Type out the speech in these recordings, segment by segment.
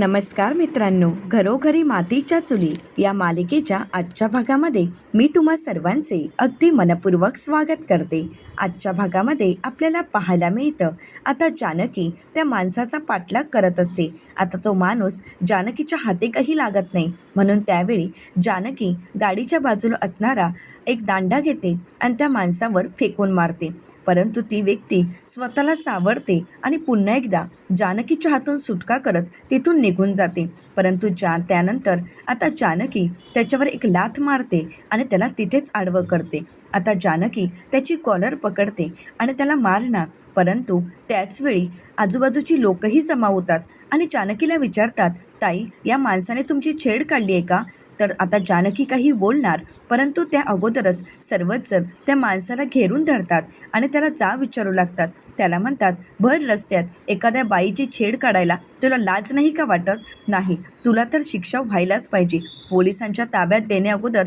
नमस्कार मित्रांनो घरोघरी मातीच्या चुली या मालिकेच्या आजच्या भागामध्ये मी तुम्हा सर्वांचे अगदी मनपूर्वक स्वागत करते. आजच्या भागामध्ये आपल्याला पाहायला मिळतं आता जानकी त्या माणसाचा पाठलाग करत असते. आता तो माणूस जानकीच्या हाती काही लागत नाही. म्हणून त्यावेळी जानकी गाडीच्या बाजूला असणारा एक दांडा घेते आणि त्या माणसावर फेकून मारते. परंतु ती व्यक्ती स्वतःला सावरते आणि पुन्हा एकदा जानकीच्या हातून सुटका करत तिथून निघून जाते. परंतु जा त्यानंतर आता जानकी त्याच्यावर एक लाथ मारते आणि त्याला तिथेच आडवं करते. आता जानकी त्याची कॉलर पकडते आणि त्याला मारणार परंतु त्याचवेळी आजूबाजूची लोकही जमा होतात आणि जानकीला विचारतात ताई या माणसाने तुमची छेड काढली आहे का? तर आता जानकी काही बोलणार परंतु त्या अगोदरच सर्वच जण त्या माणसाला घेरून धरतात आणि त्याला जा विचारू लागतात. त्याला म्हणतात भर रस्त्यात एखाद्या बाईची छेड काढायला तुला लाज नाही का वाटत? नाही तुला तर शिक्षा व्हायलाच पाहिजे. पोलिसांच्या ताब्यात देण्या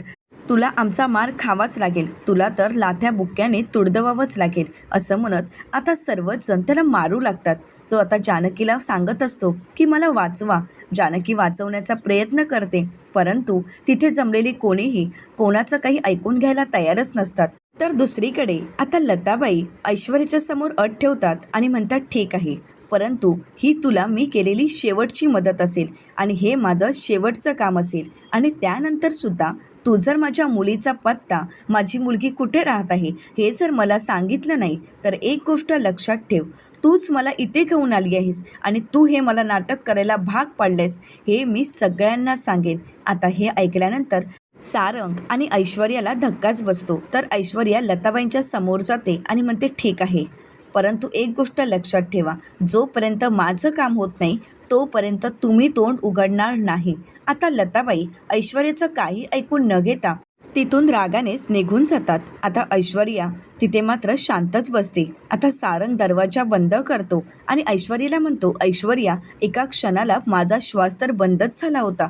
तुला आमचा मार खावाच लागेल. तुला तर लाथ्या बुक्क्याने तुडदवावंच लागेल. असं म्हणत आता सर्वच जण त्याला मारू लागतात. तो आता जानकीला सांगत असतो की मला वाचवा. जानकी वाचवण्याचा प्रयत्न करते. परंतु तिथे जमलेली कोणीही कोणाचं काही ऐकून घ्यायला तयारच नसतात. तर दुसरीकडे आता लताबाई ऐश्वर्याच्या समोर अट ठेवतात आणि म्हणतात ठीक आहे. परंतु ही तुला मी केलेली शेवटची मदत असेल आणि हे माझं शेवटचं काम असेल आणि त्यानंतर सुद्धा तू जर माझ्या मुलीचा पत्ता माझी मुलगी कुठे राहत आहे हे जर मला सांगितलं नाही तर एक गोष्ट लक्षात ठेव. तूच मला इथे घेऊन आली आहेस आणि तू हे मला नाटक करायला भाग पाडलेस हे मी सगळ्यांना सांगेन. आता हे ऐकल्यानंतर सारंग आणि ऐश्वर्याला धक्काच बसतो. तर ऐश्वर्या लताबाईंच्या समोर जाते आणि म्हणते ठीक आहे. परंतु एक गोष्ट लक्षात ठेवा. जोपर्यंत माझं काम होत नाही तोपर्यंत तुम्ही तोंड उघडणार नाही. आता लताबाई ऐश्वर्याचं काही ऐकून न घेता तिथून रागानेच निघून जातात. आता ऐश्वर्या तिथे मात्र शांतच बसते. आता सारंग दरवाजा बंद करतो आणि ऐश्वर्याला म्हणतो ऐश्वर्या एका क्षणाला माझा श्वास तर बंदच झाला होता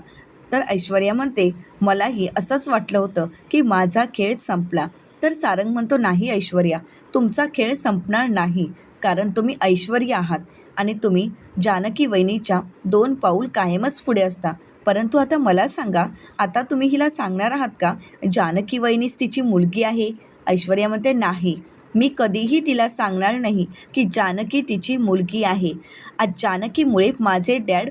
तर ऐश्वर्या म्हणते मलाही असंच वाटलं होतं की माझा खेळ संपला तर सारंग म्हणतो नाही ऐश्वर्या तुमचा खेळ संपणार नाही. कारण तुम्ही ऐश्वर्या आहात आणि तुम्ही जानकी वहिनीच्या दोन पाऊल कायमच पुढे असता. परंतु आता मला सांगा आता तुम्ही हिला सांगणार आहात का जानकी वहिनीच तिची मुलगी आहे? ऐश्वर्या म्हणते नाही मी कधीही तिला सांगणार नाही की जानकी तिची मुलगी आहे. आज जानकीमुळे माझे डॅड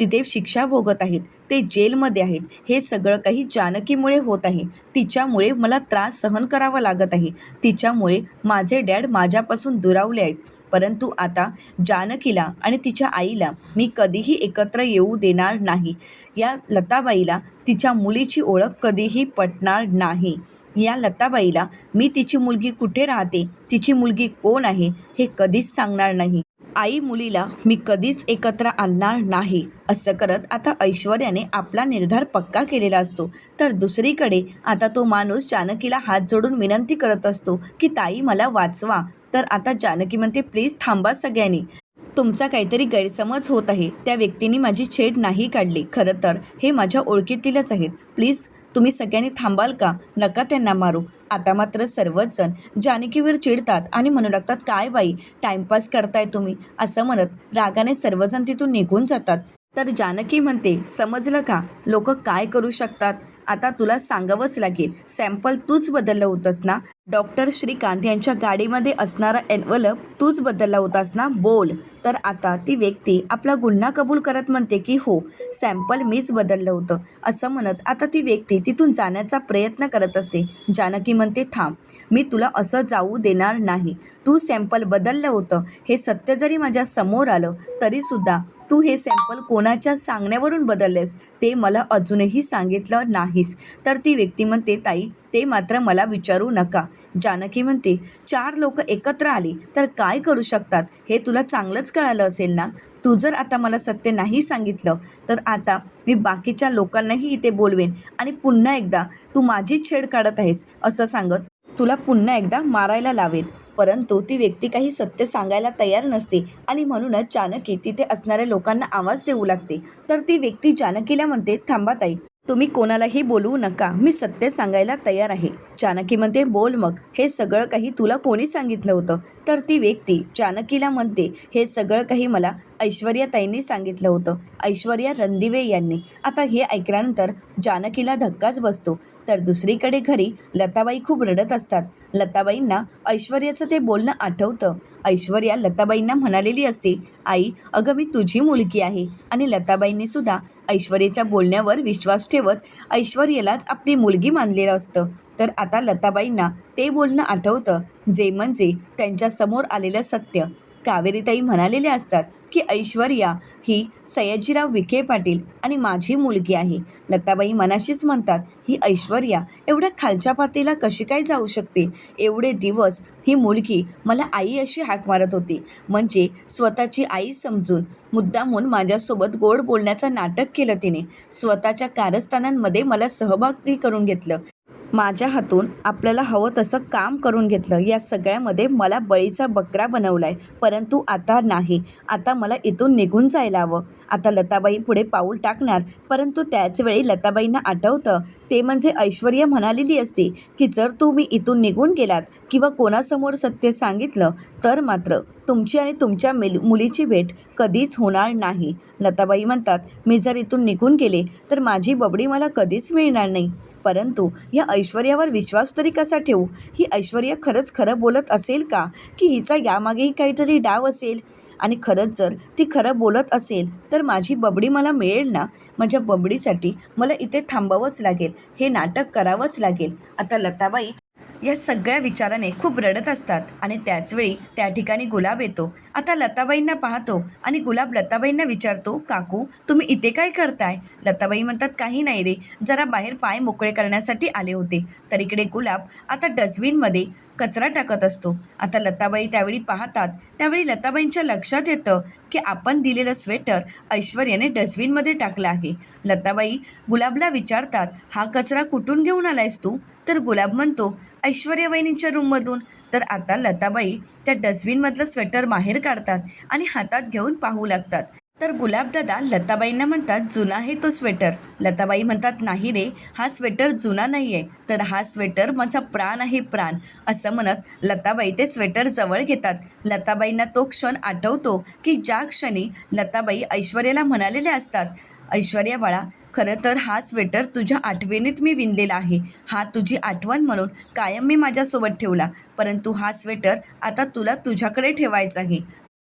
तिथे शिक्षा भोगत आहेत. ते जेलमध्ये आहेत. हे सगळं काही जानकीमुळे होत आहे. तिच्यामुळे मला त्रास सहन करावा लागत आहे. तिच्यामुळे माझे डॅड माझ्यापासून दुरावले आहेत. परंतु आता जानकीला आणि तिच्या आईला मी कधीही एकत्र येऊ देणार नाही. या लताबाईला तिच्या मुलीची ओळख कधीही पटणार नाही. या लताबाईला मी तिची मुलगी कुठे राहते? तिची मुलगी कोण आहे? हे कधीच सांगणार नाही. आई मुलीला मी कधीच एकत्र आणणार नाही असं करत आता ऐश्वर्याने आपला निर्धार पक्का केलेला असतो. तर दुसरीकडे आता तो माणूस जानकीला हात जोडून विनंती करत असतो की ताई मला वाचवा. तर आता जानकी म्हणते प्लीज थांबा सगळ्यांनी. तुमचा काहीतरी गैरसमज होत आहे. त्या व्यक्तीने माझी छेड नाही काढली. खरं तर हे माझ्या ओळखीतीलच आहेत. प्लीज तुम्ही सगळ्यांनी थांबाल का? नका त्यांना मारू. आता मात्र सर्वच जण जानकीवर चिडतात आणि म्हणू लागतात काय बाई टाइमपास करताय तुम्ही? असं म्हणत रागाने सर्वजण तिथून निघून जातात. तर जानकी म्हणते समजलं का? लोक काय करू शकतात? आता तुला सांगावंच लागेल. सॅम्पल तूच बदललं होतंस ना? डॉक्टर श्रीकांत यांच्या गाडीमध्ये असणारा एनवलप तूच बदलला होतास ना? बोल. तर आता ती व्यक्ती आपला गुन्हा कबूल करत म्हणते की हो सॅम्पल मीच बदललं होतं. असं म्हणत आता ती व्यक्ती तिथून जाण्याचा प्रयत्न करत असते. जानकी म्हणते थांब मी तुला असं जाऊ देणार नाही. तू सॅम्पल बदललं होतं. हे सत्य जरी माझ्यासमोर आलं तरीसुद्धा तू हे सॅम्पल कोणाच्या सांगण्यावरून बदललेस? ते मला अजूनही सांगितलं नाहीस. तर ती व्यक्ती म्हणते ताई ते मात्र मला विचारू नका. जानकी म्हणते चार लोक एकत्र आली तर काय करू शकतात? हे तुला चांगलंच कळालं असेल ना? तू जर आता मला सत्य नाही सांगितलं तर आता मी बाकीच्या लोकांनाही इथे बोलवेन आणि पुन्हा एकदा तू माझी छेड काढत आहेस असं सांगत तुला पुन्हा एकदा मारायला लावेन. परंतु ती व्यक्ती काही सत्य सांगायला तयार नसते आणि म्हणूनच जानकी तिथे असणाऱ्या लोकांना आवाज देऊ लागते. तर ती व्यक्ती जानकीला म्हणते थांबा ताई तुम्ही कोणालाही बोलवू नका मी सत्य सांगायला तयार आहे. जानकी म्हणते बोल मग हे सगळं काही तुला कोणी सांगितलं होतं? तर ती व्यक्ती जानकीला म्हणते हे सगळं काही मला ऐश्वर्याताईंनी सांगितलं होतं ऐश्वर्या रणदिवे यांनी. आता हे ऐकल्यानंतर जानकीला धक्काच बसतो. तर दुसरीकडे घरी लताबाई खूप रडत असतात. लताबाईंना ऐश्वर्याचं ते बोलणं आठवतं. ऐश्वर्या लताबाईंना म्हणालेली असते आई अगं मी तुझी मुलगी आहे. आणि लताबाईंनी सुद्धा ऐश्वर्याच्या बोलण्यावर विश्वास ठेवत ऐश्वर्यालाच आपली मुलगी मानलेलं असतं. तर आता लताबाईंना ते बोलणं आठवतं जे म्हणजे त्यांच्यासमोर आलेलं सत्य. कावेरीताई म्हणालेल्या असतात की ऐश्वर्या ही सयाजीराव विखे पाटील आणि माझी मुलगी आहे. लताबाई मनाशीच म्हणतात ही ऐश्वर्या एवढ्या खालच्या पातळीला कशी काय जाऊ शकते? एवढे दिवस ही मुलगी मला आई अशी हाक मारत होती. म्हणजे स्वतःची आई समजून मुद्दामून माझ्यासोबत गोड बोलण्याचं नाटक केलं तिने. स्वतःच्या कारस्थानांमध्ये मला सहभागी करून घेतलं. माझ्या हातून आपल्याला हवं तसं काम करून घेतलं. या सगळ्यामध्ये मला बळीचा बकरा बनवला आहे परंतु आता नाही. आता मला इथून निघून जायला हवं. आता लताबाई पुढे पाऊल टाकणार. परंतु त्याचवेळी लताबाईंना आठवतं. ते म्हणजे ऐश्वर्या म्हणालेली असते की जर तुम्ही इथून निघून गेलात किंवा कोणासमोर सत्य सांगितलं तर मात्र तुमची आणि तुमच्या मिल मुलीची भेट कधीच होणार नाही. लताबाई म्हणतात मी जर इथून निघून गेले तर माझी बबडी मला कधीच मिळणार नाही. परंतु या ऐश्वर्यावर विश्वास तरी कसा ठेवू? ही ऐश्वर्या खरंच खरं बोलत असेल का? की हिचा यामागेही काहीतरी डाव असेल? आणि खरंच जर ती खरं बोलत असेल तर माझी बबडी मला मिळेल ना? माझ्या बबडीसाठी मला इथे थांबावंच लागेल हे नाटक करावंच लागेल. आता लताबाई या सगळ्या विचाराने खूप रडत असतात आणि त्याचवेळी त्या ठिकाणी गुलाब येतो. आता लताबाईंना पाहतो आणि गुलाब लताबाईंना विचारतो काकू तुम्ही इथे काय करताय? लताबाई म्हणतात काही नाही रे जरा बाहेर पाय मोकळे करण्यासाठी आले होते. तर इकडे गुलाब आता डस्टबिनमध्ये कचरा टाकत असतो. आता लताबाई त्यावेळी पाहतात त्यावेळी लताबाईंच्या लक्षात येतं की आपण दिलेलं स्वेटर ऐश्वर्याने डस्टबिनमध्ये टाकलं आहे. लताबाई गुलाबला विचारतात हा कचरा कुठून घेऊन आलायस तू? तर गुलाब म्हणतो ऐश्वर्या रूममधून तर आता लताबाई त्या डस्टबिनमधलं स्वेटर बाहेर काढतात आणि हातात घेऊन पाहू लागतात. तर गुलाबदादा लताबाईंना म्हणतात जुना आहे तो स्वेटर लताबाई म्हणतात नाही रे हा स्वेटर जुना नाही आहे तर हा स्वेटर माझा प्राण आहे प्राण. असं म्हणत लताबाई ते स्वेटर जवळ घेतात. लताबाईंना तो क्षण आठवतो की ज्या क्षणी लताबाई ऐश्वर्याला म्हणालेल्या असतात ऐश्वर्या बाळा खरं तर हा स्वेटर तुझ्या आठवणीत मी विणलेला आहे. हा तुझी आठवण म्हणून कायम मी माझ्यासोबत ठेवला. परंतु हा स्वेटर आता तुला तुझ्याकडे ठेवायचा आहे.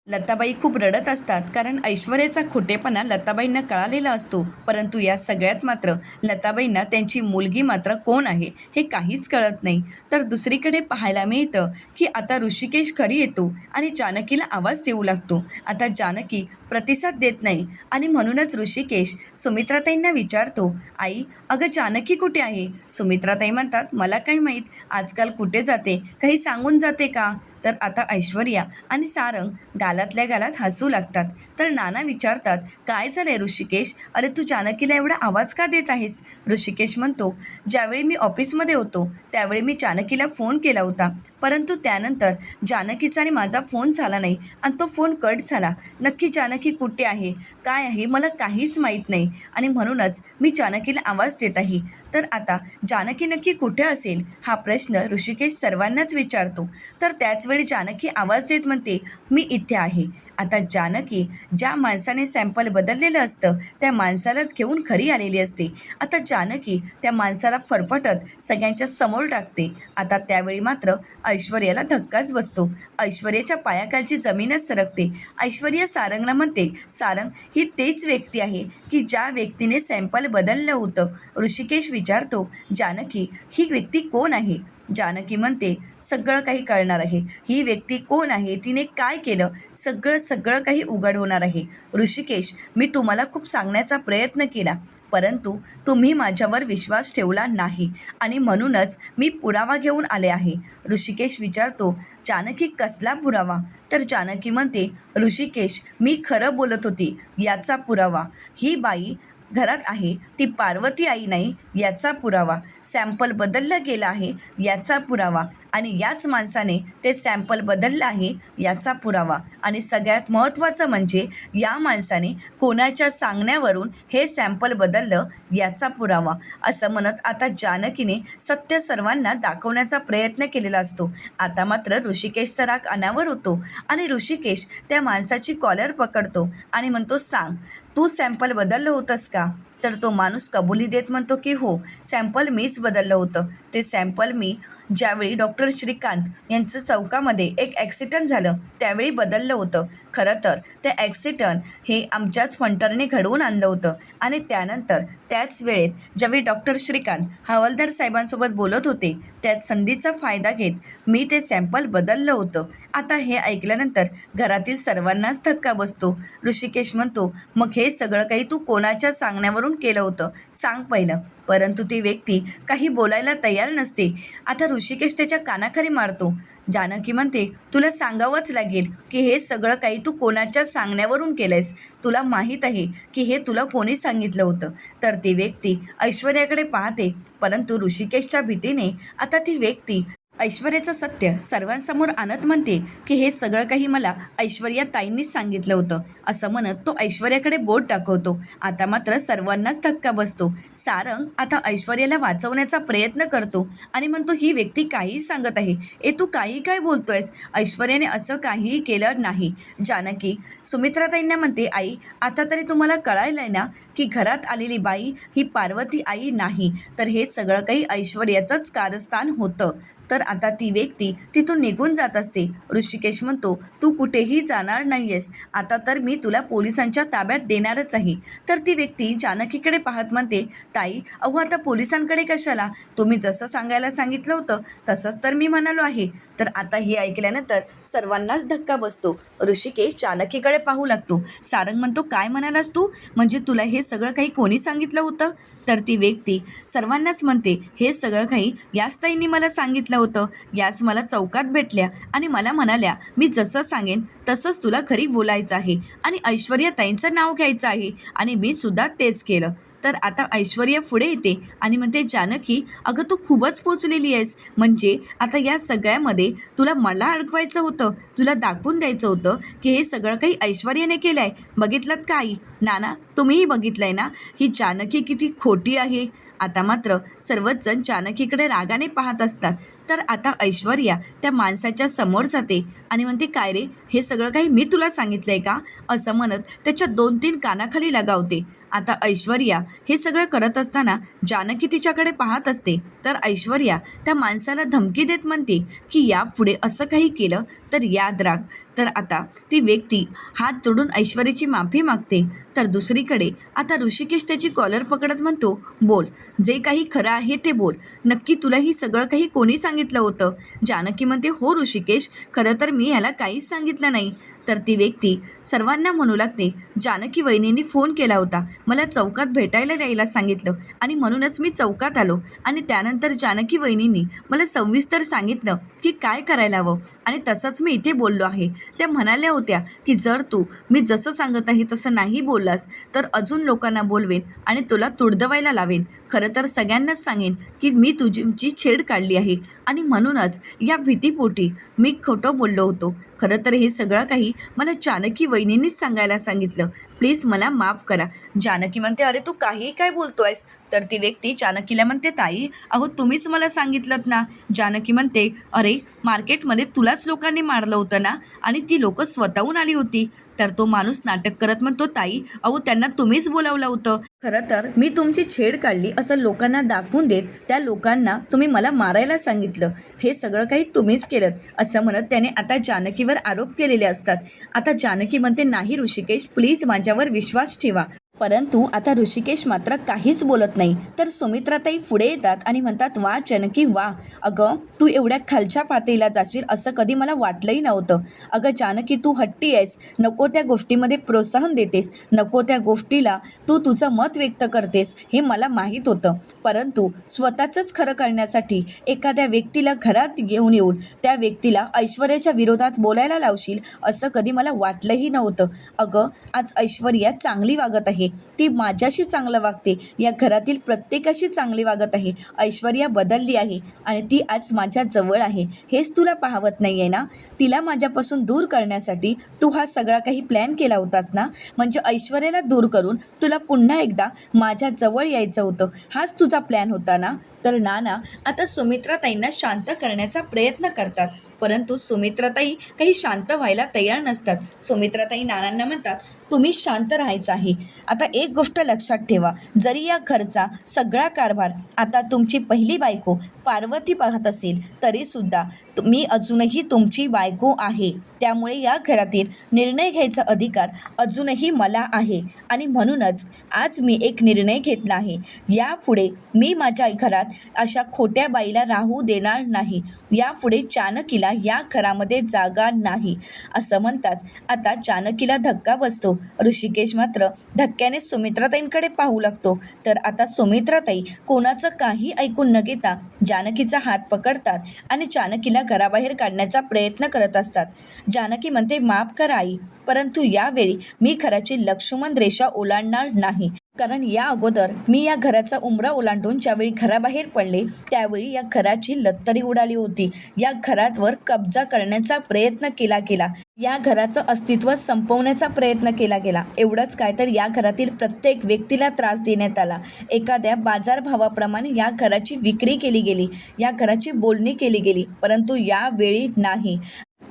लताबाई खूप रडत असतात कारण ऐश्वर्याचा खोटेपणा लताबाईंना कळालेला असतो. परंतु या सगळ्यात मात्र लताबाईंना त्यांची मुलगी मात्र कोण आहे हे काहीच कळत नाही. तर दुसरीकडे पाहायला मिळतं की आता ऋषिकेश घरी येतो आणि जानकीला आवाज देऊ लागतो. आता जानकी प्रतिसाद देत नाही आणि म्हणूनच ऋषिकेश सुमित्राताईंना विचारतो आई अगं जानकी कुठे आहे? सुमित्राताई म्हणतात मला काही माहीत आजकाल कुठे जाते? काही सांगून जाते का? तर आता ऐश्वर्या आणि सारंग गालातल्या गालात हसू लागतात. तर नाना विचारतात काय झालंय ऋषिकेश? अरे तू जानकीला एवढा आवाज का देत आहेस? ऋषिकेश म्हणतो ज्यावेळी मी ऑफिसमध्ये होतो त्यावेळी मी जानकीला फोन केला होता. परंतु त्यानंतर जानकीचा आणि माझा फोन झाला नाही आणि तो फोन कट झाला. नक्की जानकी कुठे आहे? काय आहे? मला काहीच माहीत नाही. आणि म्हणूनच मी जानकीला आवाज देत आहे. तर आता जानकी नक्की कुठे असेल? हा प्रश्न ऋषिकेश सर्वांनाच विचारतो. तर त्याचवेळी जानकी आवाज देत म्हणते मी इथे आहे. आता जानकी ज्या माणसाने सॅम्पल बदललेलं असतं त्या माणसालाच घेऊन खरी आलेली असते. आता जानकी त्या माणसाला फरफटत सगळ्यांच्या समोर टाकते. आता त्यावेळी मात्र ऐश्वर्याला धक्काच बसतो. ऐश्वर्याच्या पायाखालची जमीनच सरकते. ऐश्वर्या सारंगला म्हणते सारंग ही तेच व्यक्ती आहे की ज्या व्यक्तीने सॅम्पल बदललं होतं. ऋषिकेश विचारतो जानकी ही व्यक्ती कोण आहे? जानकी म्हणते सगळं काही कळणार आहे. ही व्यक्ती कोण आहे? तिने काय केलं? सगळं सगळं काही उघड होणार आहे. ऋषिकेश मी तुम्हाला खूप सांगण्याचा प्रयत्न केला परंतु तुम्ही माझ्यावर विश्वास ठेवला नाही आणि म्हणूनच मी पुरावा घेऊन आले आहे. ऋषिकेश विचारतो जानकी कसला पुरावा? तर जानकी म्हणते ऋषिकेश मी खरं बोलत होती याचा पुरावा. ही बाई घरात आहे ती पार्वती आई नाही याचा पुरावा. सॅम्पल बदललं गेलं आहे याचा पुरावा. आणि याच माणसाने ते सॅम्पल बदललं आहे याचा पुरावा. आणि सगळ्यात महत्त्वाचं म्हणजे या माणसाने कोणाच्या सांगण्यावरून हे सॅम्पल बदललं याचा पुरावा. असं म्हणत आता जानकीने सत्य सर्वांना दाखवण्याचा प्रयत्न केलेला असतो. आता मात्र ऋषिकेशचा राग अनावर होतो आणि ऋषिकेश त्या माणसाची कॉलर पकडतो आणि म्हणतो सांग तू सॅम्पल बदललं होतंस का? तर तो माणूस कबुली देत म्हणतो की हो सॅम्पल मीच बदललं होतं. ते सॅम्पल मी ज्यावेळी डॉक्टर श्रीकांत यांचं चौकामध्ये एक ॲक्सिडंट झालं त्यावेळी बदललं होतं. खरं तर ते ॲक्सिडंट हे आमच्याच फंटरने घडवून आणलं होतं. आणि त्यानंतर त्याच वेळेत ज्यावेळी डॉक्टर श्रीकांत हवालदार साहेबांसोबत बोलत होते त्या संधीचा फायदा घेत मी ते सॅम्पल बदललं होतं. आता हे ऐकल्यानंतर घरातील सर्वांनाच धक्का बसतो. ऋषिकेश म्हणतो मग हे सगळं काही तू कोणाच्या सांगण्यावरून केलं होतं? सांग पहिलं. परंतु ती व्यक्ती काही बोलायला तयार नसते. आता ऋषिकेश त्याच्या कानाखाली मारतो. जानकी म्हणते तुला सांगावंच लागेल की हे सगळं काही तू कोणाच्या सांगण्यावरून केलं आहेस तुला माहीत आहे की हे तुला कोणी सांगितलं होतं तर ती व्यक्ती ऐश्वर्याकडे पाहते. परंतु ऋषिकेशच्या भीतीने आता ती व्यक्ती ऐश्वर्याचं सत्य सर्वांसमोर आणत म्हणते की हे सगळं काही मला ऐश्वर्या ताईंनीच सांगितलं होतं. असं म्हणत तो ऐश्वर्याकडे बोट दाखवतो. आता मात्र सर्वांनाच धक्का बसतो. सारंग आता ऐश्वर्याला वाचवण्याचा प्रयत्न करतो आणि म्हणतो ही व्यक्ती काहीही सांगत आहे. ए तू काही काय बोलतोयस? ऐश्वर्याने असं काहीही केलं नाही. जानकी सुमित्राताईंना म्हणते आई आता तरी तुम्हाला कळायलं आहे ना की घरात आलेली बाई ही पार्वती आई नाही. तर हे सगळं काही ऐश्वर्याचंच कारस्थान होतं. तर आता ती व्यक्ती तिथून निघून जात असते. ऋषिकेश म्हणतो तू कुठेही जाणार नाही आहेस आता तर मी तुला पोलिसांच्या ताब्यात देणारच आहे. तर ती व्यक्ती जानकीकडे पाहत म्हणते ताई अहो आता पोलिसांकडे कशाला? तुम्ही जसं सांगायला सांगितलं होतं तसंच तर मी म्हणालो आहे. तर आता हे ऐकल्यानंतर सर्वांनाच धक्का बसतो. ऋषिकेश चाणक्यकडे पाहू लागतो. सारंग म्हणतो काय म्हणालास तू? म्हणजे तुला हे सगळं काही कोणी सांगितलं होतं? तर ती व्यक्ती सर्वांनाच म्हणते हे सगळं काही याच ताईंनी मला सांगितलं होतं. याच मला चौकात भेटल्या आणि मला म्हणाल्या मी जसं सांगेन तसंच तुला खरी बोलायचं आहे आणि ऐश्वर्या ताईंचं नाव घ्यायचं आहे आणि मी सुद्धा तेच केलं. तर आता ऐश्वर्या पुढे येते आणि म्हणते जानकी अगं तू खूपच पोचलेली आहेस. म्हणजे आता या सगळ्यामध्ये तुला मला अडकवायचं होतं तुला दाखवून द्यायचं होतं की हे सगळं काही ऐश्वर्याने केलं आहे बघितलं काही नाना तुम्हीही बघितलं आहे ना? ही जानकी किती खोटी आहे. आता मात्र सर्वच जण जानकीकडे रागाने पाहत असतात. तर आता ऐश्वर्या त्या माणसाच्या समोर जाते आणि म्हणते काय रे हे सगळं काही मी तुला सांगितलं आहे का? असं म्हणत त्याच्या दोन तीन कानाखाली लगावते. आता ऐश्वर्या हे सगळं करत असताना जानकी तिच्याकडे पाहत असते. तर ऐश्वर्या त्या माणसाला धमकी देत म्हणते की यापुढे असं काही केलं तर याद राख. तर आता ती व्यक्ती हात जोडून ऐश्वर्याची माफी मागते. तर दुसरीकडे आता ऋषिकेश त्याची कॉलर पकडत म्हणतो बोल जे काही खरं आहे ते बोल. नक्की तुला ही सगळं काही कोणी सांगितलं होतं. जानकी म्हणते हो ऋषिकेश खरं तर मी ह्याला काहीच सांगितलं नाही. तर ती व्यक्ती सर्वांना म्हणू लागते जानकी वहिनींनी फोन केला होता. मला चौकात भेटायला यायला सांगितलं आणि म्हणूनच मी चौकात आलो. आणि त्यानंतर जानकी वहिनींनी मला सविस्तर सांगितलं की काय करायला हवं. आणि तसंच मी इथे बोललो आहे. त्या म्हणाल्या होत्या की जर तू मी जसं सांगत आहे तसं नाही बोललास तर अजून लोकांना बोलवेन आणि तुला तुडदवायला लावेन. खरं तर सगळ्यांनाच सांगेन की मी तुझी छेड काढली आहे. आणि म्हणूनच या भीतीपोटी मी खोटं बोललो होतो. खरं तर हे सगळं काही मला चाणकी वहिनींनीच सांगायला सांगितलं. प्लीज मला माफ करा. जानकी म्हणते अरे तू काही काय बोलतो आहेस तर ती व्यक्ती जानकीला म्हणते ताई अहो तुम्हीच मला सांगितलं ना. जानकी म्हणते अरे मार्केटमध्ये तुलाच लोकांनी मारलं होतं ना? आणि ती लोकं स्वतःहून आली होती. तर तो माणूस नाटक करत म्हणतो ताई अहो त्यांना तुम्हीच बोलावलं होतं. खरं तर मी तुमची छेड काढली असं लोकांना दाखवून देत त्या लोकांना तुम्ही मला मारायला सांगितलं. हे सगळं काही तुम्हीच केलं असं म्हणत त्याने आता जानकीवर आरोप केलेले असतात. आता जानकी म्हणते नाही ऋषिकेश प्लीज माझ्यावर विश्वास ठेवा. परंतु आता ऋषिकेश मात्र काहीच बोलत नाही. तर सुमित्राताई पुढे येतात आणि म्हणतात वा जनकी वा. अगं तू एवढ्या खालच्या पातळीला जाशील असं कधी मला वाटलंही नव्हतं. अगं जानकी तू हट्टी आहेस. नको त्या गोष्टीमध्ये प्रोत्साहन देतेस. नको त्या गोष्टीला तू तुझं मत व्यक्त करतेस. हे मला माहीत होतं. परंतु स्वतःचंच खरं करण्यासाठी एखाद्या व्यक्तीला घरात घेऊन येऊन त्या व्यक्तीला ऐश्वर्याच्या विरोधात बोलायला लावशील असं कधी मला वाटलंही नव्हतं. अगं आज ऐश्वर्या चांगली वागत आहे. ती माझ्याशी चांगलं वागते. या घरातील प्रत्येकाशी चांगली वागत आहे. ऐश्वर्या बदलली आहे आणि ती आज माझ्या जवळ आहे. हेच तुला पाहवत नाही आहे ना? तिला माझ्यापासून दूर करण्यासाठी तू हा सगळा काही प्लॅन केला होतास ना? म्हणजे ऐश्वर्याला दूर करून तुला पुन्हा एकदा माझ्या जवळ यायचं होतं. हाच तुझा प्लॅन होता ना? तर नाना आता सुमित्राताईंना शांत करण्याचा प्रयत्न करतात. परंतु सुमित्राताई काही शांत व्हायला तयार नसतात. सुमित्राताई नानांना म्हणतात तुम्ही शांत राहायचं आहे. आता एक गोष्ट लक्षात ठेवा. जरी या घरचा सगळा कारभार आता तुमची पहिली बायको पार्वती पाहत असेल तरीसुद्धा मी अजूनही तुमची बायको आहे. त्यामुळे या घरातील निर्णय घ्यायचा अधिकार अजूनही मला आहे. आणि म्हणूनच आज मी एक निर्णय घेतला आहे यापुढे मी माझ्या घरात अशा खोट्या बाईला राहू देणार नाही. यापुढे चाणकीला या घरामध्ये जागा नाही. असं म्हणताच आता चाणकीला धक्का बसतो. ऋषिकेश मात्र धक्क्याने सुमित्राताईंकडे पाहू लागतो. तर आता सुमित्राताई कोणाचं काही ऐकून न घेता जानकीचा हात पकडतात आणि जानकीला घराबाहेर काढण्याचा प्रयत्न करत असतात. जानकी म्हणते माफ करा आई परंतु यावेळी मी घराची लक्ष्मण रेषा ओलांडणार नाही. कारण या अगोदर मी या घराचा उंबरा ओलांडून ज्यावेळी घराबाहेर पडले त्यावेळी या घराची लत्तरी उडाली होती. या घरावर कब्जा करण्याचा प्रयत्न केला गेला. या घराचं अस्तित्व संपवण्याचा प्रयत्न केला गेला. एवढंच काय तर या घरातील प्रत्येक व्यक्तीला त्रास देण्यात आला. एखाद्या बाजारभावाप्रमाणे या घराची विक्री केली गेली. या घराची बोलणी केली गेली. परंतु यावेळी नाही.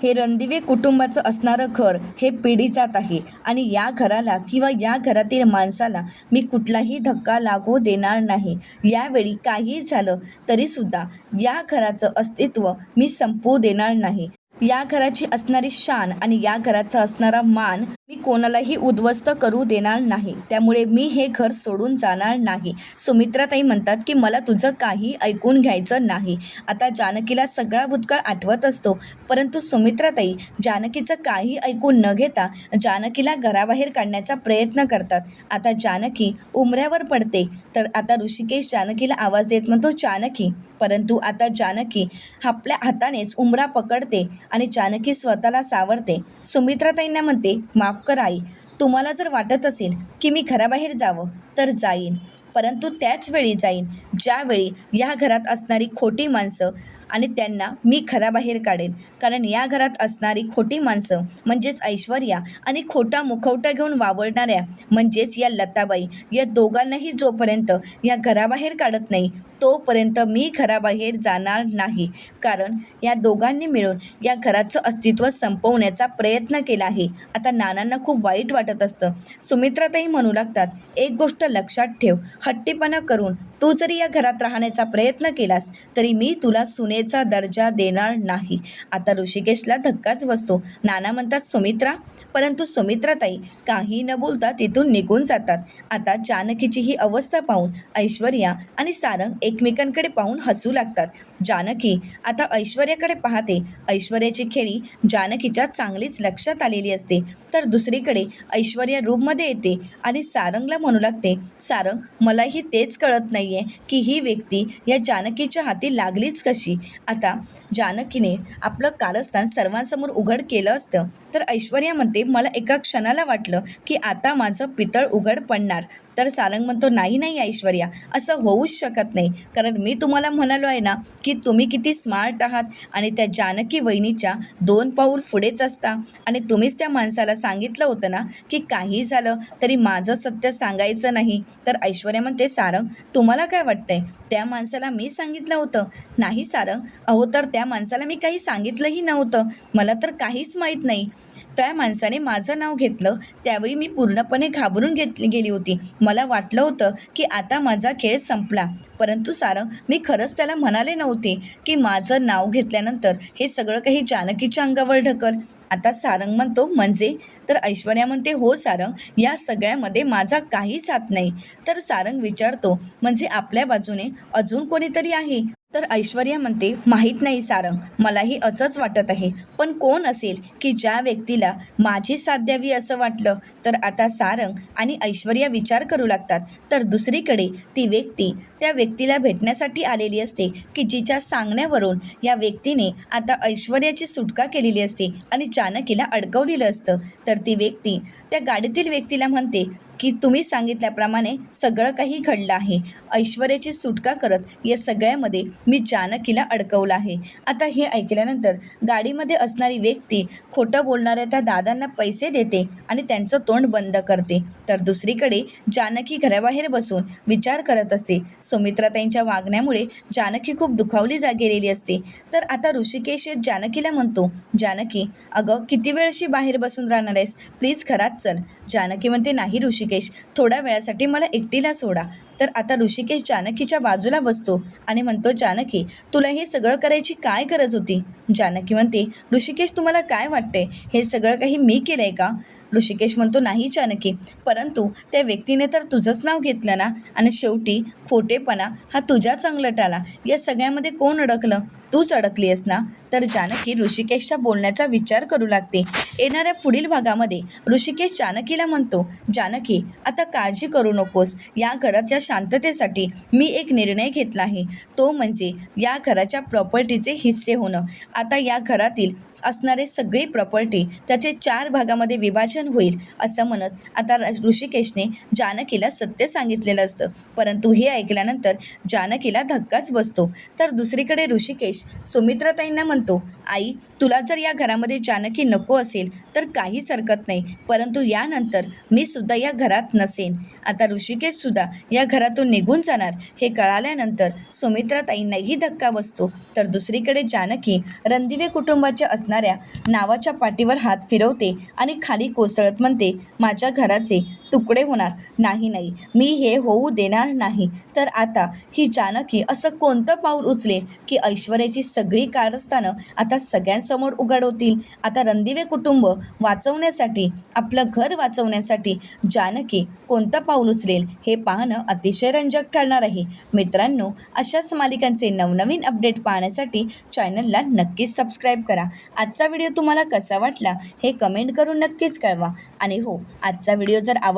हे रणदिवे कुटुंबाचं असणारं घर हे पिढी जात आहे. आणि या घराला किंवा या घरातील माणसाला मी कुठलाही धक्का लागू देणार नाही. यावेळी काही झालं तरीसुद्धा या घराचं अस्तित्व मी संपवू देणार नाही. या घराची असणारी शान आणि या घराचा असणारा मान मी कोणालाही उद्ध्वस्त करू देणार नाही. त्यामुळे मी हे घर सोडून जाणार नाही. सुमित्राताई म्हणतात की मला तुझं काही ऐकून घ्यायचं नाही. आता जानकीला सगळा भूतकाळ आठवत असतो. परंतु सुमित्राताई जानकीचं काही ऐकून न घेता जानकीला घराबाहेर काढण्याचा प्रयत्न करतात. आता जानकी उमऱ्यावर पडते. तर आता ऋषिकेश जानकीला आवाज देत म्हणतो जानकी. परंतु आता जानकी आपल्या हातानेच उमरा पकडते आणि जानकी स्वतःला सावरते. सुमित्राताईंना म्हणते माफ कर आई. तुम्हाला जर वाटत असेल की मी घराबाहेर जावं तर जाईन. परंतु त्याच वेळी जाईन ज्यावेळी या घरात असणारी खोटी माणसं आणि त्यांना मी घराबाहेर काढेन. कारण या घरात असणारी खोटी माणसं म्हणजेच ऐश्वर्या आणि खोटा मुखवटा घेऊन वावरणाऱ्या म्हणजेच या लताबाई या दोघांनाही जोपर्यंत या घराबाहेर काढत नाही तोपर्यंत मी घराबाहेर जाणार नाही. कारण या दोघांनी मिळून या घराचं अस्तित्व संपवण्याचा प्रयत्न केला आहे. आता नानांना खूप वाईट वाटत असतं. सुमित्राताई म्हणू लागतात एक गोष्ट लक्षात ठेव. हट्टीपणा करून तू जरी या घरात राहण्याचा प्रयत्न केलास तरी मी तुला सुनेचा दर्जा देणार नाही. आता ऋषिकेशला धक्काच बसतो. नाना म्हणतात सुमित्रा. परंतु सुमित्राताई काही न बोलता तिथून निघून जातात. आता जानकीची ही अवस्था पाहून ऐश्वर्या आणि सारंग एकमेकांकडे पाहून हसू लागतात. जानकी आता ऐश्वर्याकडे पाहते. ऐश्वर्याची खेळी जानकीच्या चांगलीच लक्षात आलेली असते. तर दुसरीकडे ऐश्वर्या रूममध्ये येते आणि सारंगला म्हणू लागते सारंग मलाही तेच कळत नाही आहे की ही व्यक्ती या जानकीच्या हाती लागलीच कशी. आता जानकीने आपलं कारस्थान सर्वांसमोर उघड केलं असतं. तर ऐश्वर्या म्हणते मला एका क्षणाला वाटलं की आता माझं पितळ उघड पडणार. तर सारंग म्हणतो नाही नाही ऐश्वर्या असं होऊच शकत नाही. कारण मी तुम्हाला म्हणालो आहे ना की तुम्ही किती स्मार्ट आहात आणि त्या जानकी वहिनीच्या दोन पाऊल पुढेच असता. आणि तुम्हीच त्या माणसाला सांगितलं होतं ना की काही झालं तरी माझं सत्य सांगायचं नाही. तर ऐश्वर्या म्हणते सारंग तुम्हाला काय वाटतंय? त्या माणसाला मी सांगितलं होतं. नाही सारंग. अहो तर त्या माणसाला मी काही सांगितलंही नव्हतं. मला तर काहीच माहीत नाही. त्या माणसाने माझं नाव घेतलं त्यावेळी मी पूर्णपणे घाबरून घेतली गेली होती. मला वाटलं होतं की आता माझा खेळ संपला. परंतु सारंग मी खरंच त्याला म्हणाले नव्हते की माझं नाव घेतल्यानंतर हे सगळं काही जानकीच्या अंगावर ढकल. आता सारंग म्हणतो म्हणजे? तर ऐश्वर्या म्हणते हो सारंग या सगळ्यामध्ये माझा काहीच हात नाही. तर सारंग विचारतो म्हणजे आपल्या बाजूने अजून कोणीतरी आहे? तर ऐश्वर्या म्हणते माहीत नाही सारंग मलाही असंच वाटत आहे. पण कोण असेल की ज्या व्यक्तीला माझी साथ द्यावी असं वाटलं तर आता सारंग आणि ऐश्वर्या विचार करू लागतात. तर दुसरीकडे ती व्यक्ती त्या व्यक्तीला भेटण्यासाठी आलेली असते की जिच्या सांगण्यावरून या व्यक्तीने आता ऐश्वर्याची सुटका केलेली असते आणि चाणकीला अडकवलेलं असतं. तर ती व्यक्ती त्या गाडीतील व्यक्तीला म्हणते की तुम्ही सांगितल्याप्रमाणे सगळं काही घडलं आहे. ऐश्वर्याची सुटका करत या सगळ्यामध्ये मी जानकीला अडकवलं आहे. आता हे ऐकल्यानंतर गाडीमध्ये असणारी व्यक्ती खोटं बोलणाऱ्या त्या दादांना पैसे देते आणि त्यांचं तोंड बंद करते. तर दुसरीकडे जानकी घराबाहेर बसून विचार करत असते. सुमित्राताईंच्या वागण्यामुळे जानकी खूप दुखावली जा गेलेली असते. तर आता ऋषिकेश जानकीला म्हणतो जानकी अगं किती वेळ अशी बाहेर बसून राहणार आहेस? प्लीज घरात चल. जानकी म्हणते नाही ऋषिकेश थोड्या वेळासाठी मला एकटीला सोडा. तर आता ऋषिकेश जानकीच्या बाजूला बसतो आणि म्हणतो जानकी तुला हे सगळं करायची काय गरज होती? जानकी म्हणते ऋषिकेश तुम्हाला काय वाटते हे सगळं काही मी केलं आहे का? ऋषिकेश म्हणतो नाही जानकी परंतु त्या व्यक्तीने तर तुझंच नाव घेतलं ना? आणि शेवटी खोटेपणा हा तुझ्याच अंगलट आला या सगळ्यामध्ये कोण अडकलं? तूच अडकलीस आहेस ना? तर जानकी ऋषिकेशच्या बोलण्याचा विचार करू लागते. येणाऱ्या पुढील भागामध्ये ऋषिकेश जानकीला म्हणतो जानकी आता काळजी करू नकोस. या घराच्या शांततेसाठी मी एक निर्णय घेतला आहे. तो म्हणजे या घराच्या प्रॉपर्टीचे हिस्से होणं. आता या घरातील असणारे सगळी प्रॉपर्टी त्याचे चार भागामध्ये विभाजन होईल असं म्हणत आता ऋषिकेशने जानकीला सत्य सांगितलेलं असतं. परंतु हे ऐकल्यानंतर जानकीला धक्काच बसतो. तर दुसरीकडे ऋषिकेश सुमित्राताईंना म्हणतो आई तुला जर या घरामध्ये जानकी नको असेल तर काहीच हरकत नाही. परंतु यानंतर मी सुद्धा या घरात नसेन. आता ऋषिकेशसुद्धा या घरातून निघून जाणार हे कळाल्यानंतर सुमित्राताईंनाही धक्का बसतो. तर दुसरीकडे जानकी रणदिवे कुटुंबाच्या असणाऱ्या नावाच्या पाठीवर हात फिरवते आणि खाली कोसळत म्हणते माझ्या घराचे तुकडे होणार नाही नाही. मी हे होऊ देणार नाही. तर आता ही जानकी असं कोणतं पाऊल उचलेल की ऐश्वर्याची सगळी कारस्थानं आता सगळ्यांसमोर उघड होतील आता रणदिवे कुटुंब वाचवण्यासाठी आपलं घर वाचवण्यासाठी जानकी कोणतं पाऊल उचलेल हे पाहणं अतिशय रंजक ठरणार आहे. मित्रांनो अशाच मालिकांचे नवनवीन अपडेट पाहण्यासाठी चॅनलला नक्कीच सबस्क्राईब करा. आजचा व्हिडिओ तुम्हाला कसा वाटला हे कमेंट करून नक्कीच कळवा. आणि हो आजचा व्हिडिओ जर